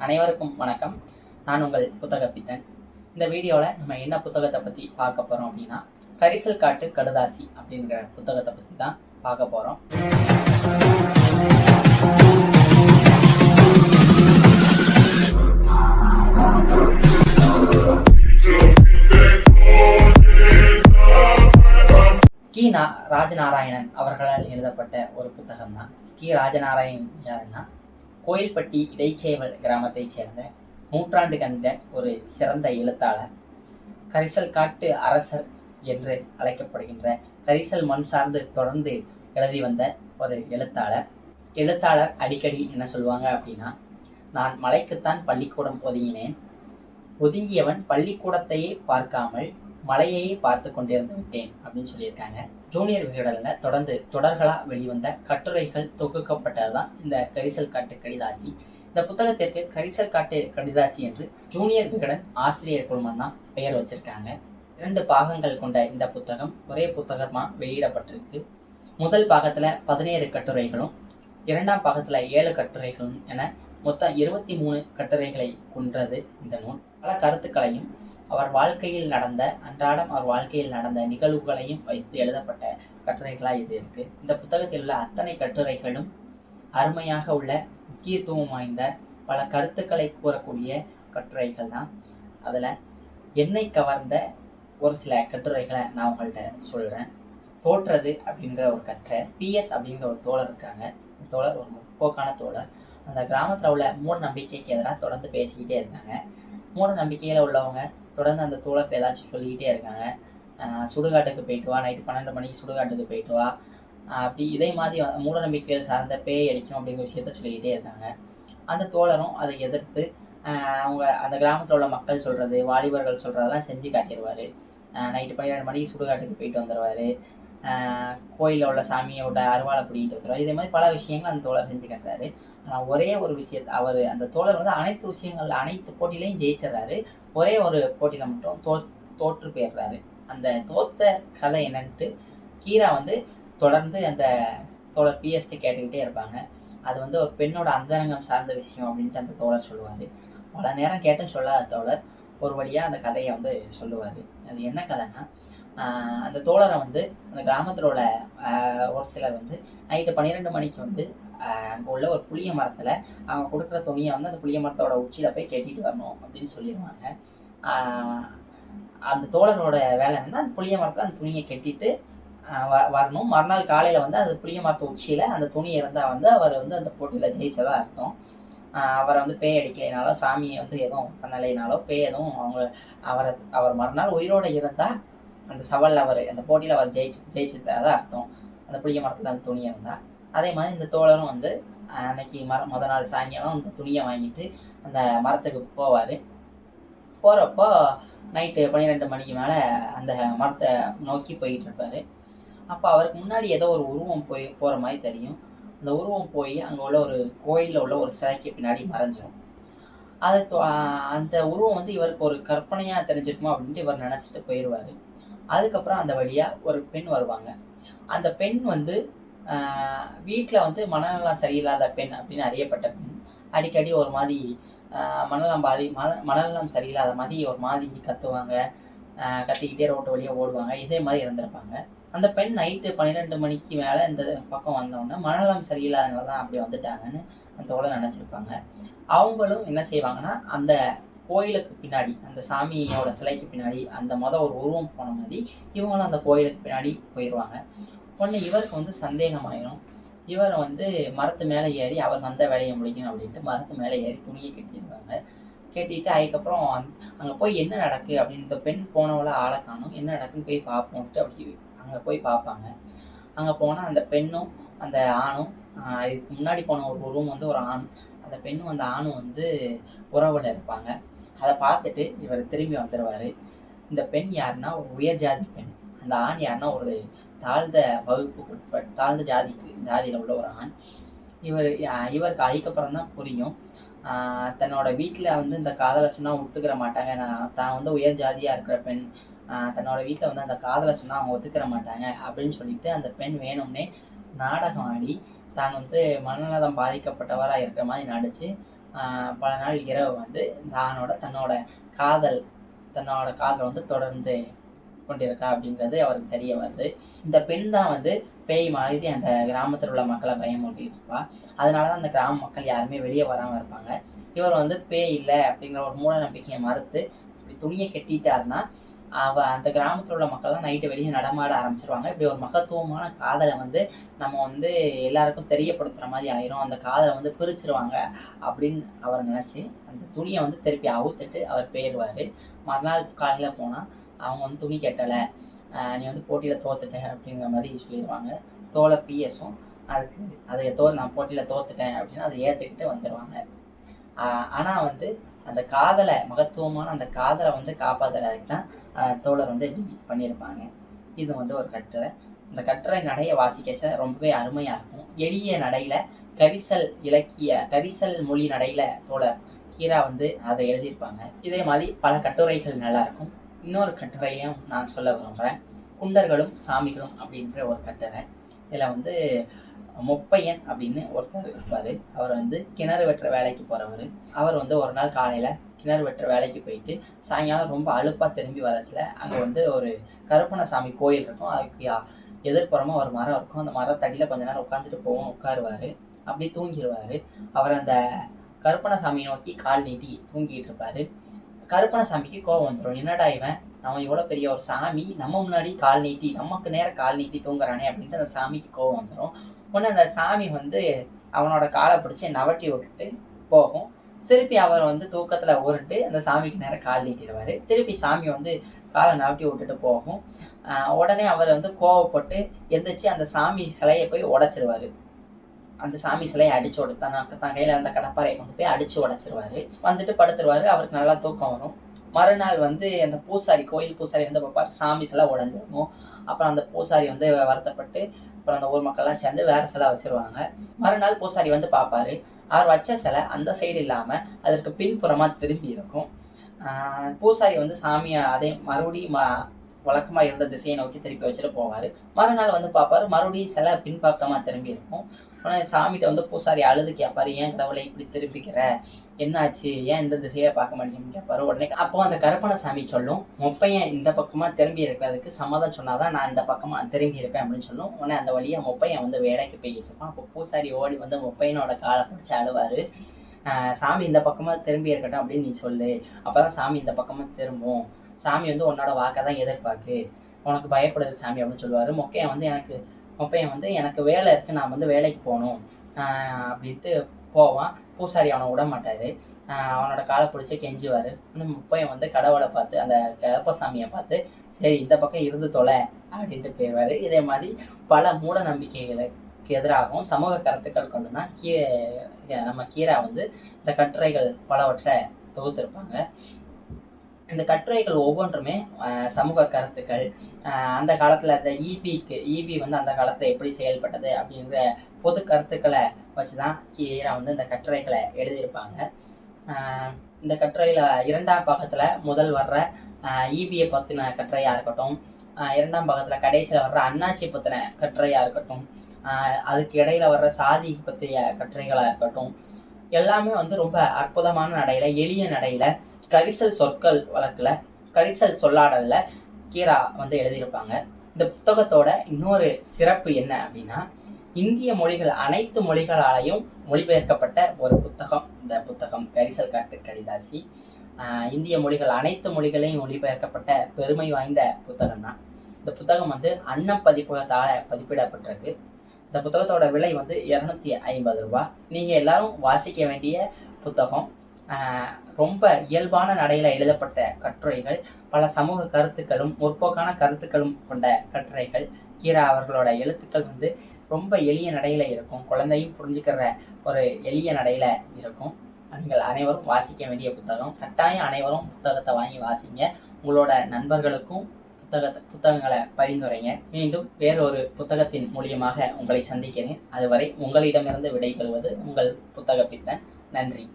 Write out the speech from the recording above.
அனைவருக்கும் வணக்கம். நான் உங்கள் புத்தக பித்தன் இந்த வீடியோவில் நம்ம என்ன புத்தகத்தை பற்றி பார்க்க போகிறோம் அப்படின்னா கரிசல் காட்டு கடுதாசி அப்படிங்கிற புத்தகத்தை பற்றி தான் பார்க்க போகிறோம் கி. நா ராஜநாராயணன் அவர்களால் எழுதப்பட்ட ஒரு புத்தகம் தான் கி. ராஜநாராயணன் யாருன்னா கோயில்பட்டி இடைச்சேவல் கிராமத்தைச் சேர்ந்த நூற்றாண்டு கண்ட ஒரு சிறந்த எழுத்தாளர் கரிசல் காட்டு அரசர் என்று அழைக்கப்படுகின்ற கரிசல் மண் சார்ந்து தொடர்ந்து எழுதி வந்த ஒரு எழுத்தாளர். எழுத்தாளர் அடிக்கடி என்ன சொல்லுவாங்க அப்படின்னா நான் மலைக்குத்தான் பள்ளிக்கூடம் ஒதுங்கினேன். ஒதுங்கியவன் பள்ளிக்கூடத்தையே பார்க்காமல் மலையையே பார்த்து கொண்டிருந்து விட்டேன் அப்படின்னு சொல்லியிருக்காங்க. ஜூனியர் விகடனில் தொடர்ந்து தொடர்களாக வெளிவந்த கட்டுரைகள் தொகுக்கப்பட்டது தான் இந்த கரிசல் காட்டு கடிதாசி. இந்த புத்தகத்திற்கு கரிசல் காட்டு கடிதாசி என்று ஜூனியர் விகடன் ஆசிரியர் குழுமம் தான் பெயர் வச்சிருக்காங்க. இரண்டு பாகங்கள் கொண்ட இந்த புத்தகம் ஒரே புத்தகமாக வெளியிடப்பட்டிருக்கு. முதல் பாகத்தில் பதினேழு கட்டுரைகளும் இரண்டாம் பாகத்தில் ஏழு கட்டுரைகளும் என மொத்தம் இருபத்தி மூணு கட்டுரைகளை கொன்றது இந்த நூல். பல கருத்துக்களையும் அவர் வாழ்க்கையில் நடந்த அன்றாடம் அவர் வாழ்க்கையில் நடந்த நிகழ்வுகளையும் வைத்து எழுதப்பட்ட கட்டுரைகளாக இது இருக்கு. இந்த புத்தகத்தில் உள்ள அத்தனை கட்டுரைகளும் அருமையாக உள்ள முக்கியத்துவம் வாய்ந்த பல கருத்துக்களை கூறக்கூடிய கட்டுரைகள் தான். அதில் என்னை கவர்ந்த ஒரு சில கட்டுரைகளை நான் உங்கள்கிட்ட சொல்கிறேன் தோற்றது அப்படிங்கிற ஒரு கற்றை பிஎஸ் அப்படிங்கிற ஒரு தோழர் இருக்காங்க. தோழர் ஒரு முற்போக்கான தோழர். அந்த கிராமத்தில் உள்ள மூட நம்பிக்கைக்கு எதிராக தொடர்ந்து பேசிக்கிட்டே இருக்காங்க. மூட நம்பிக்கையில் உள்ளவங்க தொடர்ந்து அந்த தோழத்தை ஏதாச்சும் சொல்லிக்கிட்டே இருக்காங்க. சுடுகாட்டுக்கு போயிட்டு வா நைட்டு பன்னெண்டு மணிக்கு சுடுகாட்டுக்கு போயிட்டு வா. அப்படி இதே மாதிரி மூட நம்பிக்கைகள் சார்ந்த பேய் அடிக்கும் அப்படிங்கிற விஷயத்த சொல்லிக்கிட்டே இருக்காங்க. அந்த தோழரும் அதை எதிர்த்து அவங்க அந்த கிராமத்தில் உள்ள மக்கள் சொல்கிறது வாலிபர்கள் சொல்கிறதெல்லாம் செஞ்சு காட்டிடுவார். நைட்டு பன்னிரெண்டு மணிக்கு சுடுகாட்டுக்கு போயிட்டு வந்துடுவார் கோயிலில் உள்ள சாமியோட அருவாளை பிடிக்கிட்டு வந்துடுவார் இதே மாதிரி பல விஷயங்கள் அந்த தோழர் செஞ்சு கட்டுறாரு ஆனால் ஒரே ஒரு விஷயத்தை அவர் அந்த தோழர் வந்து அனைத்து விஷயங்கள் அனைத்து போட்டியிலையும் ஜெயிச்சிடுறாரு ஒரே ஒரு போட்டியில் மட்டும் தோ தோற்று போயிடுறாரு அந்த தோத்த கதை என்னன்ட்டு கீரா வந்து தொடர்ந்து அந்த தோழர் பிஎஸ்டி கேட்டுக்கிட்டே இருப்பாங்க. அது வந்து ஒரு பெண்ணோட அந்தரங்கம் சார்ந்த விஷயம் அப்படின்ட்டு அந்த தோழர் சொல்லுவார். பல நேரம் கேட்டும் சொல்லாத தோழர் ஒரு வழியாக அந்த கதையை வந்து சொல்லுவார். அது என்ன கதைன்னா அந்த தோழரை வந்து அந்த கிராமத்தில் உள்ள ஒரு சிலர் வந்து நைட்டு பன்னிரெண்டு மணிக்கு வந்து அங்கே உள்ள ஒரு புளிய மரத்தில் அவங்க கொடுக்குற துணியை வந்து அந்த புளிய மரத்தோட உச்சியில் போய் கட்டிட்டு வரணும் அப்படின்னு சொல்லிடுவாங்க அந்த தோழரோட வேலை என்னன்னா அந்த புளிய மரத்தில் அந்த துணியை கட்டிட்டு வ வரணும். மறுநாள் காலையில் வந்து அந்த புளிய மரத்தை உச்சியில் அந்த துணி இருந்தால் வந்து அவர் வந்து அந்த போட்டியில் ஜெயிச்சதாக அர்த்தம். அவரை வந்து பேய் அடிக்கலைனாலோ சாமியை வந்து எதுவும் பண்ணலைனாலோ பேய் எதுவும் அவங்க அவரை அவர் மறுநாள் உயிரோடு இருந்தால் அந்த சவாலில் அவர் அந்த போட்டியில் அவர் ஜெயிச்சு ஜெயிச்சதாக அர்த்தம். அந்த புளிய மரத்தில் அந்த துணியை இருந்தால் அதே மாதிரி இந்த தோழரும் வந்து அன்னைக்கு மர முத நாள் சாயங்காலம் அந்த துணியை வாங்கிட்டு அந்த மரத்துக்கு போவார். போகிறப்போ நைட்டு பன்னிரெண்டு மணிக்கு மேலே அந்த மரத்தை நோக்கி போயிட்டு இருப்பார். அப்போ அவருக்கு முன்னாடி ஏதோ ஒரு உருவம் போய் போகிற மாதிரி தெரியும். அந்த உருவம் போய் அங்கே உள்ள ஒரு கோயிலில் உள்ள ஒரு சிலைக்கு பின்னாடி மறைஞ்சிடும் அதை அந்த உருவம் வந்து இவருக்கு ஒரு கற்பனையாக தெரிஞ்சிருக்குமா அப்படின்ட்டு இவர் நினச்சிட்டு போயிடுவார் அதுக்கப்புறம் அந்த வழியாக ஒரு பெண் வருவாங்க. அந்த பெண் வந்து வீட்டில் வந்து மனநலம் சரியில்லாத பெண் அப்படின்னு அறியப்பட்ட பெண். அடிக்கடி ஒரு மாதிரி மனநலம் பாதி மன மனநலம் சரியில்லாத மாதிரி ஒரு மாதிரி கத்துவாங்க. கத்திக்கிட்டே ரோட்டு வழியாக ஓடுவாங்க. இதே மாதிரி இருந்திருப்பாங்க. அந்த பெண் நைட்டு பன்னிரெண்டு மணிக்கு மேலே இந்த பக்கம் வந்தோடனே மனநலம் சரியில்லாதனால தான் அப்படி வந்துட்டாங்கன்னு அந்த தோழர் நினச்சிருப்பாங்க. அவங்களும் என்ன செய்வாங்கன்னா அந்த கோயிலுக்கு பின்னாடி அந்த சாமியோட சிலைக்கு பின்னாடி அந்த மொதல் ஒரு உருவம் போன மாதிரி இவங்களும் அந்த கோயிலுக்கு பின்னாடி போயிடுவாங்க உடனே இவருக்கு வந்து சந்தேகமாயிரும். இவர் வந்து மரத்து மேலே ஏறி அவர் வந்த வேலையை முடிக்கணும் அப்படின்ட்டு மரத்து மேலே ஏறி துணியை கட்டிடுவாங்க கட்டிட்டு அதுக்கப்புறம் அங்கே போய் என்ன நடக்கு அப்படின்னு இந்த பெண் போனவளை ஆளை காணும். என்ன நடக்குன்னு போய் பார்ப்போம்ட்டு அப்படி அங்கே போய் பார்ப்பாங்க. அங்கே போனால் அந்த பெண்ணும் அந்த ஆணும் இதுக்கு முன்னாடி போன ஒரு உருவம் வந்து ஒரு ஆண். அந்த பெண்ணும் அந்த ஆணும் வந்து உறவில் இருப்பாங்க. அதை பார்த்துட்டு இவர் திரும்பி வந்துடுவார் இந்த பெண் யாருன்னா ஒரு உயர் ஜாதி பெண். அந்த ஆண் யாருன்னா ஒரு தாழ்ந்த வகுப்புக்கு தாழ்ந்த ஜாதிக்கு ஜாதியில் உள்ள ஒரு ஆண். இவர் இவருக்கு அதுக்கப்புறம் தான் புரியும் தன்னோட வீட்டில் வந்து இந்த காதலை சொன்னால் ஒத்துக்கிற மாட்டாங்க. நான் தான் வந்து உயர் ஜாதியாக இருக்கிற பெண். தன்னோட வீட்டில் வந்து அந்த காதலை சொன்னால் அவங்க ஒத்துக்கிற மாட்டாங்க அப்படின்னு சொல்லிட்டு அந்த பெண் வேணும்னே நாடகம் ஆடி தான் வந்து மனநலம் பாதிக்கப்பட்டவராக இருக்கிற மாதிரி நடித்து பல நாள் இரவு வந்து தானோட தன்னோட காதல் தன்னோட காதல் வந்து தொடர்ந்து கொண்டிருக்கா அப்படிங்கிறது அவருக்கு தெரிய வருது. இந்த பெண் தான் வந்து பேய் மாதிரி அந்த கிராமத்தில் உள்ள மக்களை பயமுறுத்திட்டு இருப்பா அதனால தான் அந்த கிராம மக்கள் யாருமே வெளியே வராமல் இருப்பாங்க. இவர் வந்து பேய் இல்லை அப்படிங்கிற ஒரு மூட நம்பிக்கையை மறுத்து இப்படி துணியை கட்டிட்டாருன்னா அவ அந்த கிராமத்தில் உள்ள மக்கள்லாம் நைட்டு வெளியே நடமாட ஆரம்பிச்சிருவாங்க. இப்படி ஒரு மகத்துவமான காதலை வந்து நம்ம வந்து எல்லாருக்கும் தெரியப்படுத்துகிற மாதிரி ஆயிரும். அந்த காதலை வந்து பிரிச்சிருவாங்க அப்படின்னு அவர் நினச்சி அந்த துணியை வந்து திருப்பி அவுத்துட்டு அவர் போயிடுவார் மறுநாள் காலையில் போனால் அவங்க வந்து துணி கட்டலை. நீ வந்து போட்டியில் தோத்துட்டேன் அப்படிங்கிற மாதிரி சொல்லிடுவாங்க தோலை பிஎஸும் அதுக்கு அதை தோ நான் போட்டியில் தோத்துட்டேன் அப்படின்னு அதை ஏற்றுக்கிட்டு வந்துடுவாங்க ஆனால் வந்து அந்த காதலை மகத்துவமான அந்த காதலை வந்து காப்பாற்றுறதுக்கு தான் தோழர் வந்து பண்ணியிருப்பாங்க. இது வந்து ஒரு கட்டுரை. இந்த கட்டுரை நடையை வாசிக்கச்ச ரொம்பவே அருமையாக இருக்கும். எளிய நடையில் கரிசல் இலக்கிய கரிசல் மொழி நடையில் தோழர் கீரா வந்து அதை எழுதியிருப்பாங்க. இதே மாதிரி பல கட்டுரைகள் நல்லா இருக்கும். இன்னொரு கட்டுரையும் நான் சொல்ல விரும்புகிறேன் குண்டர்களும் சாமிகளும் அப்படின்ற ஒரு கட்டுரை. இதில் வந்து முப்பையன் அப்படின்னு ஒருத்தர் இருப்பார். அவர் வந்து கிணறு வெட்டுற வேலைக்கு போகிறவர் அவர் வந்து ஒரு நாள் காலையில் கிணறு வெட்டுற வேலைக்கு போயிட்டு சாயங்காலம் ரொம்ப அழுப்பாக திரும்பி வரச்சில் அங்கே வந்து ஒரு கருப்பணசாமி கோயில் இருக்கும். அதுக்கு எதிர்ப்புறமாக ஒரு மரம் இருக்கும். அந்த மரத்தடியில் கொஞ்ச நேரம் உட்காந்துட்டு போவோம் உட்காருவார். அப்படி தூங்கிடுவார் அவர் அந்த கருப்பணசாமியை நோக்கி கால் நீட்டி தூங்கிட்டு இருப்பார். கருப்பணசாமிக்கு கோவம் வந்துடும் என்னடா இவன்? நம்ம இவ்வளோ பெரிய ஒரு சாமி நம்ம முன்னாடி கால் நீட்டி நமக்கு நேரம் கால் நீட்டி தூங்குறானே அப்படின்ட்டு அந்த சாமிக்கு கோவம் வந்துடும் உடனே அந்த சாமி வந்து அவனோட காலை பிடிச்சி நவட்டி விட்டுட்டு போகும். திருப்பி அவர் வந்து தூக்கத்தில் உருண்டு அந்த சாமிக்கு நேரம் கால் நீட்டிடுவார். திருப்பி சாமி வந்து காலை நவட்டி விட்டுட்டு போகும். உடனே அவர் வந்து கோவப்பட்டு எந்திரிச்சு அந்த சாமி சிலையை போய் உடைச்சிருவாரு. அந்த சாமி சிலையை அடிச்சு உட தன் தன் கையில் அந்த கடப்பாறையை கொண்டு போய் அடிச்சு உடைச்சிருவாரு. வந்துட்டு படுத்துருவாரு. அவருக்கு நல்லா தூக்கம் வரும். மறுநாள் வந்து அந்த பூசாரி கோயில் பூசாரி வந்து பார்ப்பார் சாமி சிலை உடஞ்சிருக்கும். அப்புறம் அந்த பூசாரி வந்து வருத்தப்பட்டு அப்புறம் அந்த ஊர் மக்கள்லாம் சேர்ந்து வேற சிலை வச்சிருவாங்க. மறுநாள் பூசாரி வந்து பார்ப்பாரு அவர் வச்ச சிலை அந்த சைடு இல்லாமல் அதற்கு பின்புறமா திரும்பி இருக்கும். பூசாரி வந்து சாமியை அதே மறுபடியும் வழக்கமாக இருந்த திசையை நோக்கி திருப்பி வச்சுட்டு போவார். மறுநாள் வந்து பார்ப்பாரு மறுபடியும் சிலை பின்பக்கமாக திரும்பி இருக்கும். ஆனால் சாமிகிட்ட வந்து பூசாரி அழுது கேட்பாரு ஏன் கடவுளை இப்படி திருப்பிக்கிற என்னாச்சு? ஏன் இந்த திசையை பார்க்க மாட்டேங்குன்னு கேட்பாரு. உடனே அப்போ அந்த கருப்பண சாமி சொல்லும் முப்பையன் இந்த பக்கமாக திரும்பி இருக்கிறதுக்கு சம்மதம் சொன்னாதான் நான் இந்த பக்கமாக திரும்பி இருப்பேன் அப்படின்னு சொல்லும். உடனே அந்த வழியாக முப்பையன் வந்து வேலைக்கு போய்கிட்டு இருப்பான். அப்போ பூசாரி ஓடி வந்து முப்பையனோட காலை பிடிச்சி அழுவார். சாமி இந்த பக்கமாக திரும்பி இருக்கட்டும் அப்படின்னு நீ சொல்லு. அப்போ தான் சாமி இந்த பக்கமாக திரும்பும். சாமி வந்து உன்னோட வாக்கை தான் எதிர்பார்க்கு. உனக்கு பயப்படுது சாமி அப்படின்னு சொல்லுவார். மொக்கையன் வந்து எனக்கு மொக்கையன் வந்து எனக்கு வேலை இருக்குது நான் வந்து வேலைக்கு போகணும். அப்படின்ட்டு போவான். பூசாரி அவனை விட மாட்டார். அவனோட காலை பிடிச்சி கெஞ்சுவார். இன்னும் முப்பையன் வந்து கடவுளை பார்த்து அந்த கருப்பசாமியை பார்த்து சரி இந்த பக்கம் இருந்து தொலை அப்படின்ட்டு போயிடுவார் இதே மாதிரி பல மூட நம்பிக்கைகளுக்கு எதிராகவும் சமூக கருத்துக்கள் கொண்டு தான் கீ நம்ம கீரா வந்து இந்த கட்டுரைகள் பலவற்றை தொகுத்திருப்பாங்க. இந்த கட்டுரைகள் ஒவ்வொன்றுமே சமூக கருத்துக்கள் அந்த காலத்தில் இந்த ஈபிக்கு ஈபி வந்து அந்த காலத்தில் எப்படி செயல்பட்டது அப்படிங்கிற பொது கருத்துக்களை வச்சு தான் கீரா வந்து இந்த கட்டுரைகளை எழுதியிருப்பாங்க. இந்த கட்டுரையில் இரண்டாம் பக்கத்தில் முதல் வர்ற ஈபியை பற்றின கட்டுரையாக இருக்கட்டும் இரண்டாம் பக்கத்தில் கடைசியில் வர்ற அண்ணாச்சி பற்றின கட்டுரையாக இருக்கட்டும் அதுக்கு இடையில் வர்ற சாதி பற்றிய கட்டுரைகளாக இருக்கட்டும் எல்லாமே வந்து ரொம்ப அற்புதமான நடையில் எளிய நடையில் கரிசல் சொற்கள் வழக்கில் கரிசல் சொல்லாடலில் கீரா வந்து எழுதியிருப்பாங்க. இந்த புத்தகத்தோட இன்னொரு சிறப்பு என்ன அப்படின்னா இந்திய மொழிகள் அனைத்து மொழிகளாலையும் மொழிபெயர்க்கப்பட்ட ஒரு புத்தகம். இந்த புத்தகம் கரிசல் காட்டு கடிதாசி. இந்திய மொழிகள் அனைத்து மொழிகளையும் மொழிபெயர்க்கப்பட்ட பெருமை வாய்ந்த புத்தகம் தான் இந்த புத்தகம் வந்து அன்னம் பதிப்பகத்தால் பதிப்பிடப்பட்டிருக்கு. இந்த புத்தகத்தோட விலை வந்து இரநூத்தி ஐம்பது ரூபா. நீங்கள் எல்லாரும் வாசிக்க வேண்டிய புத்தகம். ரொம்ப இயல்பான நடையில் எழுதப்பட்ட கட்டுரைகள் பல சமூக கருத்துக்களும் முற்போக்கான கருத்துக்களும் கொண்ட கட்டுரைகள். கீரா அவர்களோட எழுத்துக்கள் வந்து ரொம்ப எளிய நடையில் இருக்கும். குழந்தையும் புரிஞ்சுக்கிற ஒரு எளிய நடையில் இருக்கும். நீங்கள் அனைவரும் வாசிக்க வேண்டிய புத்தகம். கட்டாயம் அனைவரும் புத்தகத்தை வாங்கி வாசிங்க. உங்களோட நண்பர்களுக்கும் புத்தகத்தை புத்தகங்களை பரிந்துரைங்க. மீண்டும் வேறொரு புத்தகத்தின் மூலியமாக உங்களை சந்திக்கிறேன். அதுவரை உங்களிடமிருந்து விடைபெறுவது உங்கள் புத்தக பித்தன் நன்றி.